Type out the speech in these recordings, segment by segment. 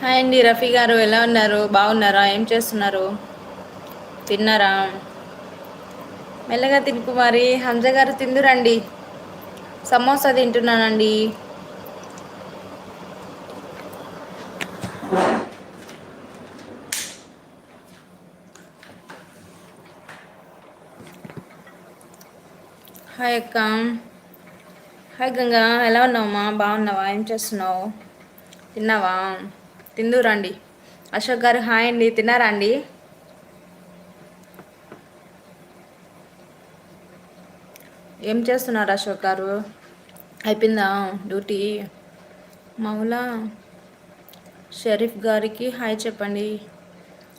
Hi అండి రఫీ గారు. ఎలా ఉన్నారు? బాగున్నారా? ఏం చేస్తున్నారు? తిన్నారా? మెల్లగా తిను మరి హంజ గారు తిందురండి. సమోసా తింటున్నానండి. హాయ్ అక్క. హాయ్ గంగా. ఎలా ఉన్నావమ్మా బాగున్నావా? ఏం చేస్తున్నావు? తిన్నావా? తిందురండి అశోక్ గారు హాయ్ అండి తిన్నారా అండి? ఏం చేస్తున్నారు అశోక్ గారు? అయిపోయిందా డ్యూటీ? మౌలా షరీఫ్ గారికి హాయ్ చెప్పండి.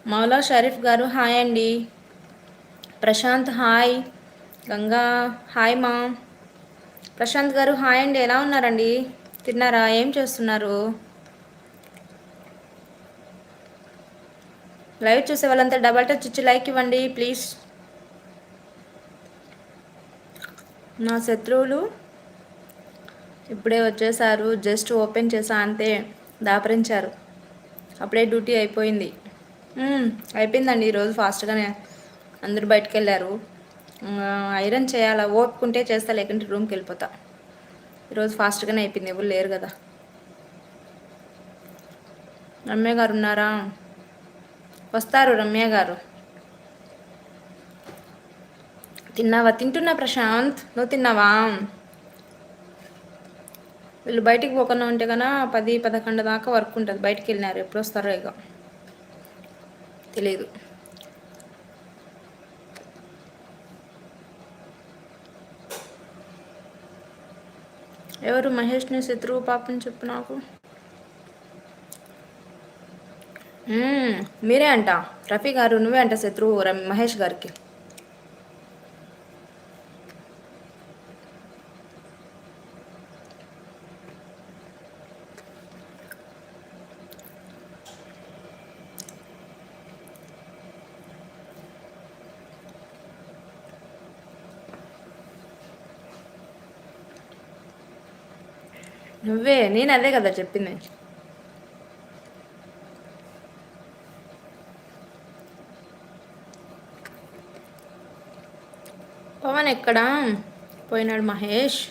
మౌలా షరీఫ్ గారు హాయ్ అండి. ప్రశాంత్ హాయ్. గంగా హాయ్ మా. ప్రశాంత్ గారు హాయ్ అండి ఎలా ఉన్నారండి? తిన్నారా? ఏం చేస్తున్నారు? లైవ్ చూసే వాళ్ళంతా డబల్ టచ్ ఇచ్చి లైక్ ఇవ్వండి ప్లీజ్ నా శత్రువులు ఇప్పుడే వచ్చేసారు జస్ట్ ఓపెన్ చేసా అంతే దాపరించారు. అప్పుడే డ్యూటీ అయిపోయింది. అయిపోయిందండి ఈరోజు ఫాస్ట్గానే అందరూ బయటకు వెళ్ళారు. ఐరన్ చేయాలా ఓపుకుంటే చేస్తా లేకుంటే రూమ్కి వెళ్ళిపోతా. ఈరోజు ఫాస్ట్గానే అయిపోయింది ఎవరు లేరు కదా. రమ్య గారు ఉన్నారా? వస్తారు రమ్య గారు. తిన్నావా? తింటున్నా ప్రశాంత్. నువ్వు తిన్నావా? వీళ్ళు బయటికి పోకుండా ఉంటే కన్నా పది పదకొండు దాకా వర్క్ ఉంటుంది. బయటికి వెళ్ళినారు. ఎప్పుడు వస్తారో ఇక తెలీదు. ఎవరు మహేష్ని శత్రువు పాపని చెప్పు నాకు. మీరే అంట. రఫీ గారు నువ్వే అంట శత్రువు మహేష్ గారికి. నువ్వే నేను అదే కదా చెప్పింది పవన్ ఎక్కడ? పోయినాడు మహేష్.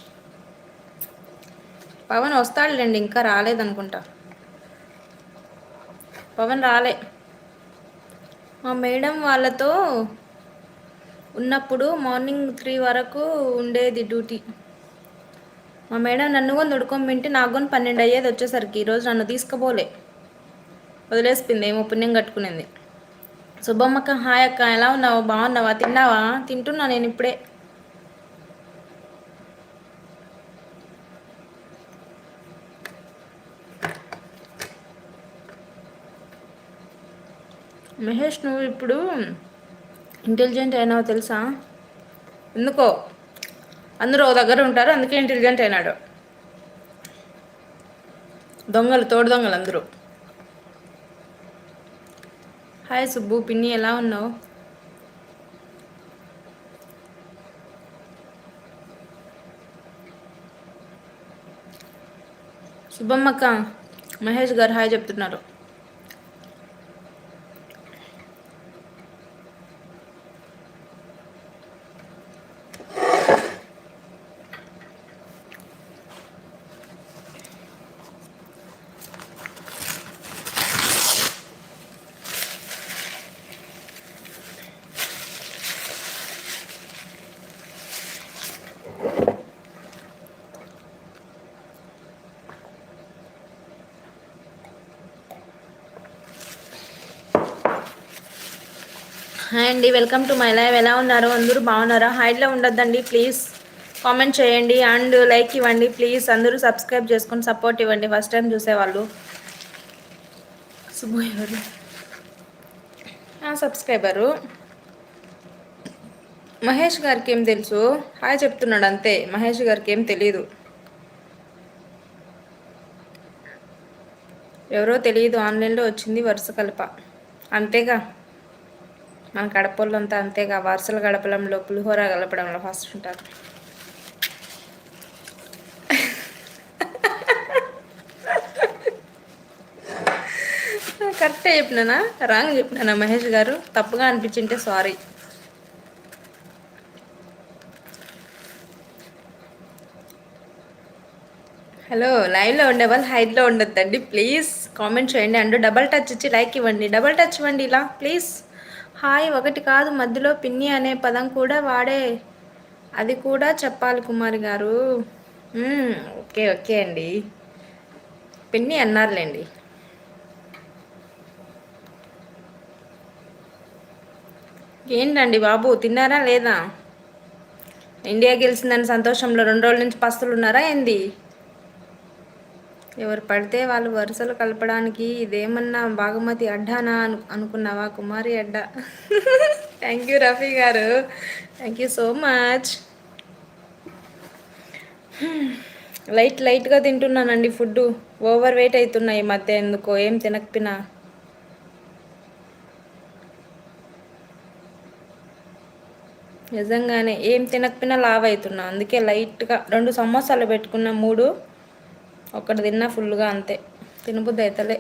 పవన్ వస్తాడులేండి ఇంకా రాలేదనుకుంటా. పవన్ రాలే. మా మేడం వాళ్ళతో ఉన్నప్పుడు మార్నింగ్ త్రీ వరకు ఉండేది డ్యూటీ. మా మేడం నన్ను కొని దుడుకొని నాకు కొని పన్నెండు అయ్యేది వచ్చేసరికి. ఈరోజు నన్ను తీసుకుపోలే. వదిలేసింది ఏమో పుణ్యం కట్టుకునేది. శుభమ్మక్క హాయ్ అక్క ఎలా ఉన్నావు? బాగున్నావా? తిన్నావా? తింటున్నా నేను ఇప్పుడే. మహేష్ నువ్వు ఇప్పుడు ఇంటెలిజెంట్ అయినావు తెలుసా? ఎందుకో? అందరూ ఓ దగ్గర ఉంటారు అందుకే ఇంటెలిజెంట్ అయినాడు. దొంగలు తోడు దొంగలు అందరూ. హాయ్ సుబ్బు పిన్ని ఎలా ఉన్నావు? శుభమ్మక్క మహేష్ గారు హాయ్ చెప్తున్నారు. హాయ్ అండి వెల్కమ్ టు మై లైవ్. ఎలా ఉన్నారు? అందరూ బాగున్నారా? హైడ్లో ఉండొద్దండి ప్లీజ్. కామెంట్ చేయండి అండ్ లైక్ ఇవ్వండి ప్లీజ్. అందరూ సబ్స్క్రైబ్ చేసుకొని సపోర్ట్ ఇవ్వండి. ఫస్ట్ టైం చూసేవాళ్ళు. సుబ్బయ్య సబ్స్క్రైబరు. మహేష్ గారికి ఏం తెలుసు? హాయ్ చెప్తున్నాడు అంతే. మహేష్ గారికి ఏం తెలీదు. ఎవరో తెలియదు ఆన్లైన్లో వచ్చింది వరుస కలప. అంతేగా? మన అంతా అంతేగా వరుసలు గడపడంలో పులిహోర కలపడంలో ఫస్ట్ ఉంటారు. కరెక్టే చెప్పినానా? రాంగ్ చెప్పినానా మహేష్ గారు? తప్పుగా అనిపించింటే సారీ హలో లైవ్లో ఉండే వాళ్ళు హైట్లో ఉండొద్దండి. ప్లీజ్ కామెంట్ చేయండి. అండ్ డబల్ టచ్ ఇచ్చి లైక్ ఇవ్వండి. డబల్ టచ్ ఇవ్వండి ఇలా ప్లీజ్ హాయ్ ఒకటి కాదు మధ్యలో పిన్ని అనే పదం కూడా వాడే. అది కూడా చెప్పాలి కుమార్ గారు. Hmm, ఓకే ఓకే అండి. పిన్ని అన్నారులేండి. ఏంటండి బాబు తిన్నారా లేదా? ఇండియా గెలిచిందని సంతోషంలో రెండు రోజుల నుంచి పస్తులు ఉన్నారా ఏంది? ఎవరు పడితే వాళ్ళు వరుసలు కలపడానికి ఇదేమన్నా బాగుమతి అడ్డానా అను అనుకున్నావా? కుమారి అడ్డా. థ్యాంక్ యూ రఫీ గారు. Thank you so much light లైట్గా తింటున్నానండి ఫుడ్ ఓవర్ వెయిట్ అవుతున్నాయి ఈ మధ్య ఎందుకో ఏం తినకపోయినా. నిజంగానే ఏం తినకపోయినా లావ్ అవుతున్నా. అందుకే లైట్గా రెండు సమోసాలు పెట్టుకున్న మూడు. ఒక్కటి తిన్నా ఫుల్గా అంతే. తినబుద్ది అవుతలే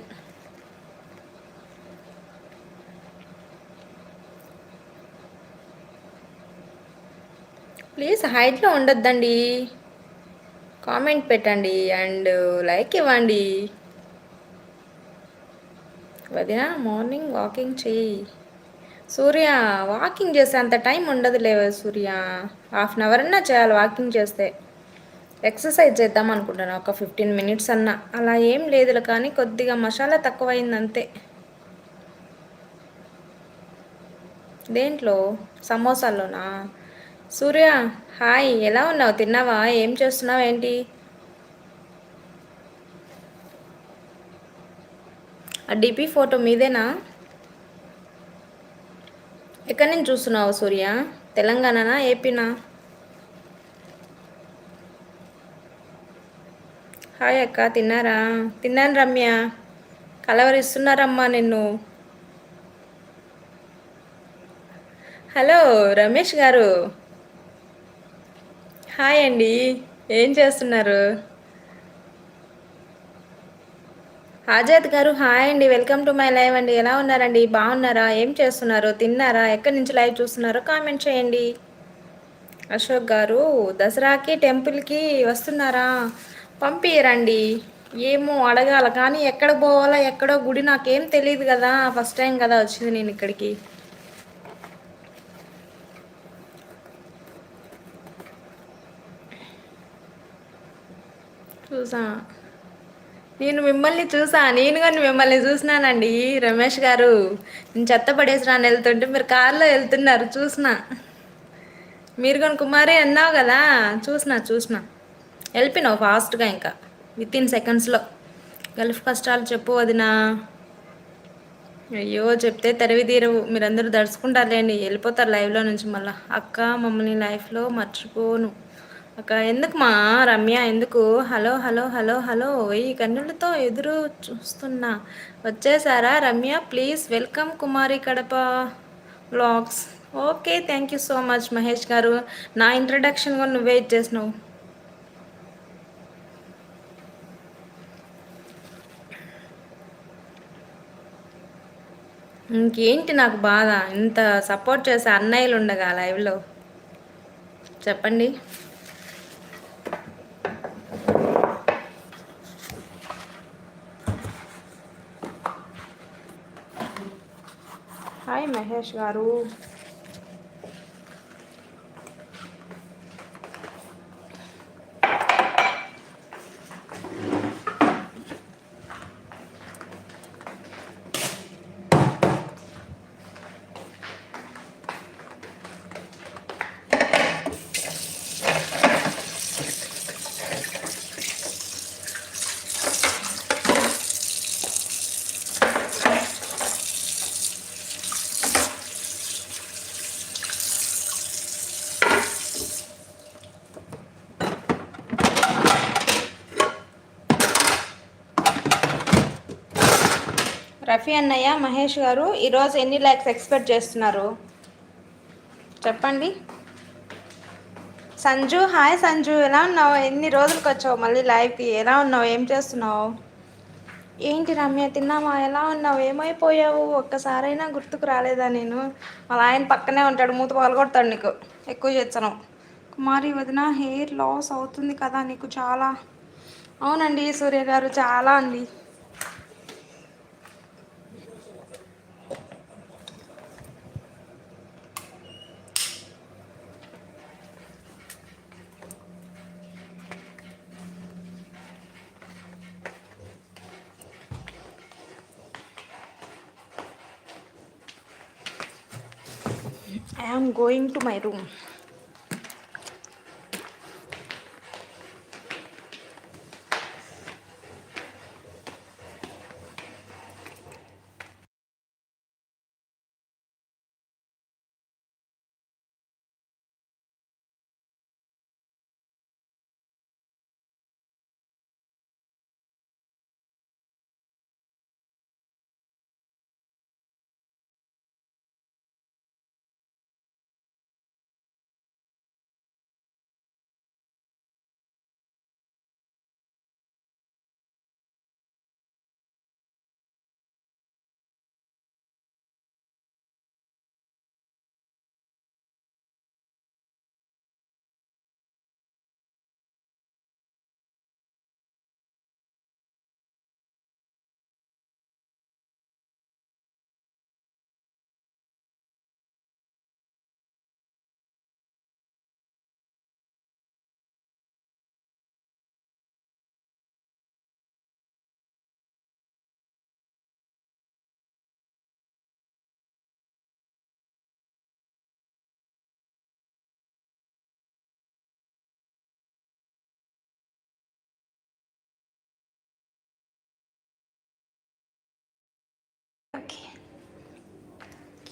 ప్లీజ్ హైట్లో ఉండొద్దండి. కామెంట్ పెట్టండి అండ్ లైక్ ఇవ్వండి. వదిన మార్నింగ్ వాకింగ్ చెయ్యి. సూర్య వాకింగ్ చేస్తే అంత టైం ఉండదు లేవు సూర్య హాఫ్ అన్ అవర్ అన్నా చేయాలి వాకింగ్ చేస్తే. ఎక్సర్సైజ్ చేద్దాం అనుకుంటున్నాను ఒక ఫిఫ్టీన్ మినిట్స్ అన్నా. అలా ఏం లేదులే కానీ కొద్దిగా మసాలా తక్కువైంది అంతే దేంట్లో? సమోసాల్లోనా? సూర్య హాయ్ ఎలా ఉన్నావు? తిన్నావా? ఏం చేస్తున్నావు ఏంటి? ఆ డిపి ఫోటో మీదేనా? ఎక్కడి నుంచి చూస్తున్నావు సూర్య? తెలంగాణనా ఏపీనా? హాయ్ అక్క తిన్నారా? తిన్నాను రమ్య. కలవరిస్తున్నారమ్మా నిన్ను. హలో రమేష్ గారు. హాయ్ అండి. ఏం చేస్తున్నారు? ఆజాద్ గారు హాయ్ అండి. వెల్కమ్ టు మై లైవ్ అండి. ఎలా ఉన్నారండి? బాగున్నారా? ఏం చేస్తున్నారు? తిన్నారా? ఎక్కడి నుంచి లైవ్ చూస్తున్నారో కామెంట్ చేయండి. అశోక్ గారు దసరాకి టెంపుల్కి వస్తున్నారా? పంపిరండి. ఏమో అడగాల కానీ ఎక్కడ పోవాలా ఎక్కడో గుడి నాకేం తెలియదు కదా. ఫస్ట్ టైం కదా వచ్చింది నేను ఇక్కడికి. చూసా. నేను మిమ్మల్ని చూసా. నేను కానీ మిమ్మల్ని చూసినానండి రమేష్ గారు. నేను చెత్త పడేసినాను వెళ్తుంటే మీరు కారులో వెళ్తున్నారు చూసిన. మీరు కానీ కుమారి అన్నావు కదా? చూసిన చూసిన. వెళ్ళిపోయినావు ఫాస్ట్గా ఇంకా విత్ ఇన్ సెకండ్స్లో గల్ఫ్ కష్టాలు చెప్పు వదినా. అయ్యో చెప్తే తెరవి తీరవు. మీరందరూ దడుచుకుంటారులేండి. వెళ్ళిపోతారు లైవ్లో నుంచి మళ్ళీ. అక్క మమ్మల్ని లైఫ్లో మర్చిపోను. అక్క ఎందుకు మా రమ్య ఎందుకు? Hello hello hello hello. ఈ కన్నులతో ఎదురు చూస్తున్నా. వచ్చేసారా? Ramya please welcome Kumari Kadapa blogs okay thank you so much Mahesh గారు. నా ఇంట్రడక్షన్ కూడా నువ్వే ఇచ్చేసినావు. ఇంకేంటి నాకు బాధ? ఇంత సపోర్ట్ చేసే అన్నయ్యలు ఉండగా లైవ్లో. చెప్పండి. హాయ్ మహేష్ గారు రఫీ అన్నయ్య మహేష్ గారు ఈరోజు ఎన్ని ల్యాక్స్ ఎక్స్పెక్ట్ చేస్తున్నారు? చెప్పండి. సంజు హాయ్ సంజు ఎలా ఉన్నావు? ఎన్ని రోజులకు వచ్చావు మళ్ళీ లైవ్కి ఎలా ఉన్నావు? ఏం చేస్తున్నావు? ఏంటి రమ్య తిన్నావా? ఎలా ఉన్నావు? ఏమైపోయావు? ఒక్కసారైనా గుర్తుకు రాలేదా నేను? అలా ఆయన పక్కనే ఉంటాడు మూత పగలగొడతాడు నీకు. ఎక్కువ చేస్తాను కుమారి వదిన హెయిర్ లాస్ అవుతుంది కదా నీకు చాలా? అవునండి సూర్య గారు చాలా అండి. I am going to my room.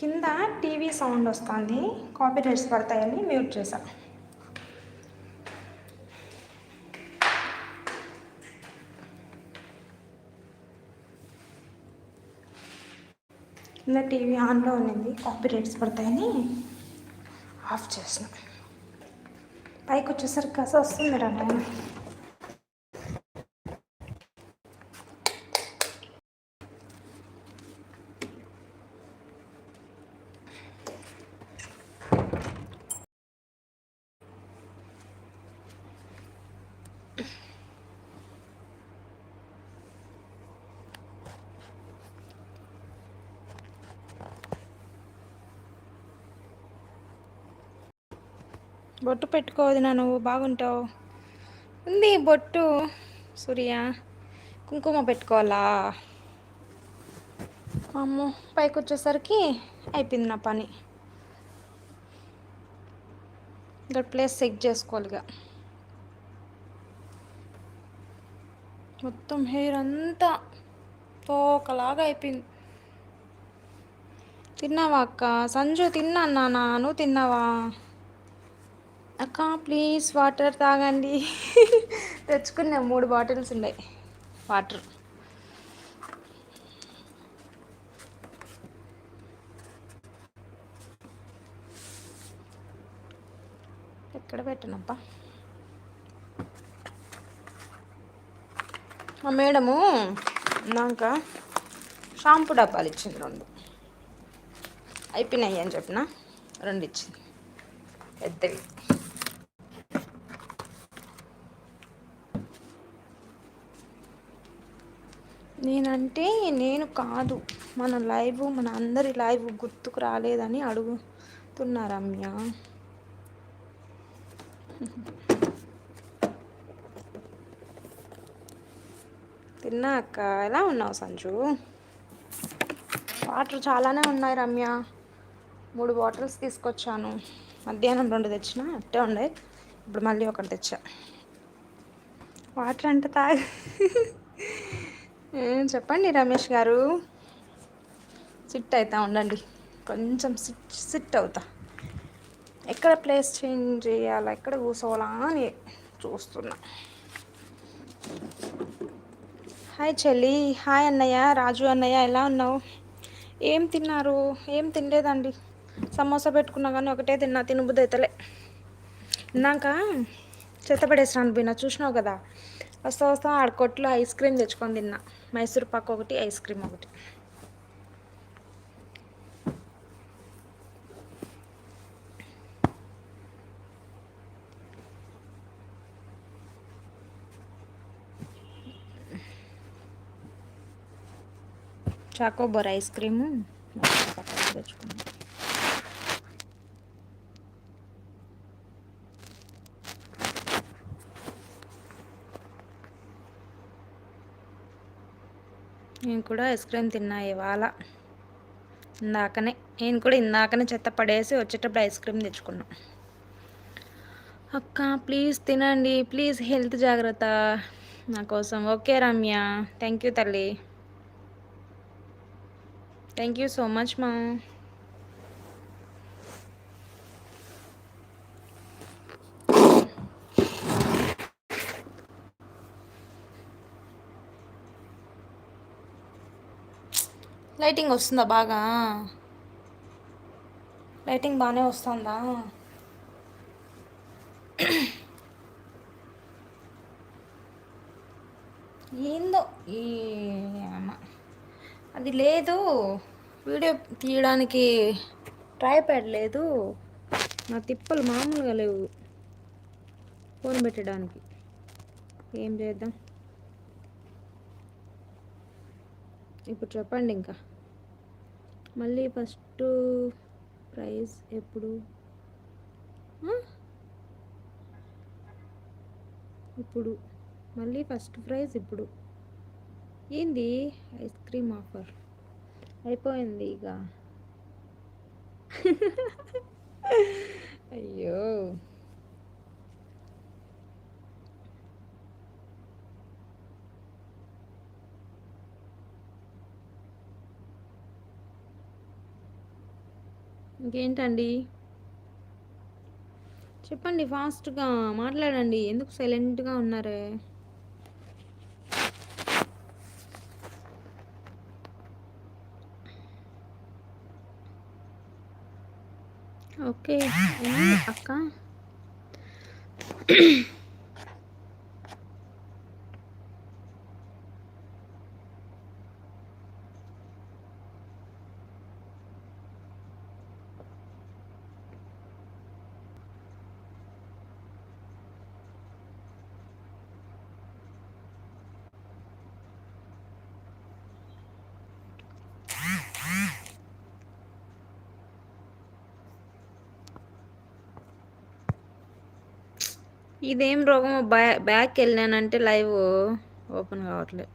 కింద టీవీ సౌండ్ వస్తుంది. కాపీ రైట్స్ పడతాయని మ్యూట్ చేశా. కింద టీవీ ఆన్లో ఉన్నింది. కాపీ రైట్స్ పడతాయని ఆఫ్ చేసిన పైకి వచ్చేసరికి కస వస్తుంది రా బొట్టు పెట్టుకోవద్దు నా నువ్వు బాగుంటావు. ఉంది బొట్టు. సూర్య కుంకుమ పెట్టుకోవాలా? అమ్మో పైకి వచ్చేసరికి అయిపోయింది నా పని. ఇక్కడ ప్లేస్ సెట్ చేసుకోవాలిగా మొత్తం హెయిర్ అంతా తోకలాగా అయిపోయింది. తిన్నావా అక్క? సంజు తిన్నా నాన్న నువ్వు తిన్నావా? అక్క ప్లీజ్ వాటర్ తాగండి. తెచ్చుకున్నా మూడు బాటిల్స్ ఉన్నాయి. వాటర్ ఎక్కడ పెట్టనప్పా మా మేడము నాక షాంపూ డబ్బాలు ఇచ్చింది రెండు. అయిపోయినాయి అని చెప్పిన? రెండు ఇచ్చింది. పెద్దవి. నేనంటే నేను కాదు. మన లైవ్ మన అందరి లైవ్ గుర్తుకు రాలేదని అడుగుతున్నా రమ్య. తిన్నా అక్క. ఎలా ఉన్నావు సంజు? వాటర్ చాలానే ఉన్నాయి రమ్య. మూడు బాటిల్స్ తీసుకొచ్చాను. మధ్యాహ్నం రెండు తెచ్చిన అట్టే ఉండే. ఇప్పుడు మళ్ళీ ఒకటి తెచ్చా. వాటర్ అంటే తాగి చెప్పండి రమేష్ గారు. సిట్ అవుతా ఉండండి. కొంచెం సిట్ సిట్ అవుతా. ఎక్కడ ప్లేస్ చేంజ్ చేయాలా ఎక్కడ కూర్చోవాలా అని చూస్తున్నా. హాయ్ చెల్లి హాయ్ అన్నయ్య రాజు అన్నయ్య ఎలా ఉన్నావు? ఏం తిన్నారు? ఏం తినలేదండి. సమోసా పెట్టుకున్నా కానీ ఒకటే తిన్నా తినబుద్ది అవుతలే ఇందాక చెత్త పడేసినాను పోయినా చూసినావు కదా? వస్తా వస్తా ఆడకొట్లో ఐస్ క్రీమ్ తెచ్చుకొని తిన్నా. మైసూర్ పాక్ ఒకటి ఐస్ క్రీమ్ ఒకటి. Chocobar ice cream. తెచ్చుకున్నాం నేను కూడా ఐస్ క్రీమ్ తిన్నా ఇవాళ. ఇందాకనే నేను కూడా ఇందాకనే చెత్త పడేసి వచ్చేటప్పుడు ఐస్ క్రీమ్ తెచ్చుకున్నా. అక్క ప్లీజ్ తినండి ప్లీజ్ హెల్త్ జాగ్రత్త నా కోసం. ఓకే రమ్య థ్యాంక్ యూ తల్లి. థ్యాంక్ యూ సో మచ్ మా. లైటింగ్ వస్తుందా బాగా? లైటింగ్ బాగానే వస్తుందా? ఏందో ఈ అది లేదు. వీడియో తీయడానికి ట్రైప్యాడ్ లేదు. నా తిప్పలు మామూలుగా లేవు. ఫోన్ పెట్టడానికి. ఏం చేద్దాం? ఇప్పుడు చెప్పండి ఇంకా. మళ్ళీ ఫస్ట్ ప్రైజ్ ఎప్పుడు? ఇప్పుడు. మళ్ళీ ఫస్ట్ ప్రైజ్ ఇప్పుడు. ఏంది? Ice cream offer. అయిపోయింది ఇక. అయ్యో. ఇంకేంటండి? చెప్పండి ఫాస్ట్గా మాట్లాడండి. ఎందుకు సైలెంట్గా ఉన్నారే? ఓకే అక్క? ఇదేం రోగం బ్యా బ్యాక్ వెళ్ళానంటే లైవ్ ఓపెన్ కావట్లేదు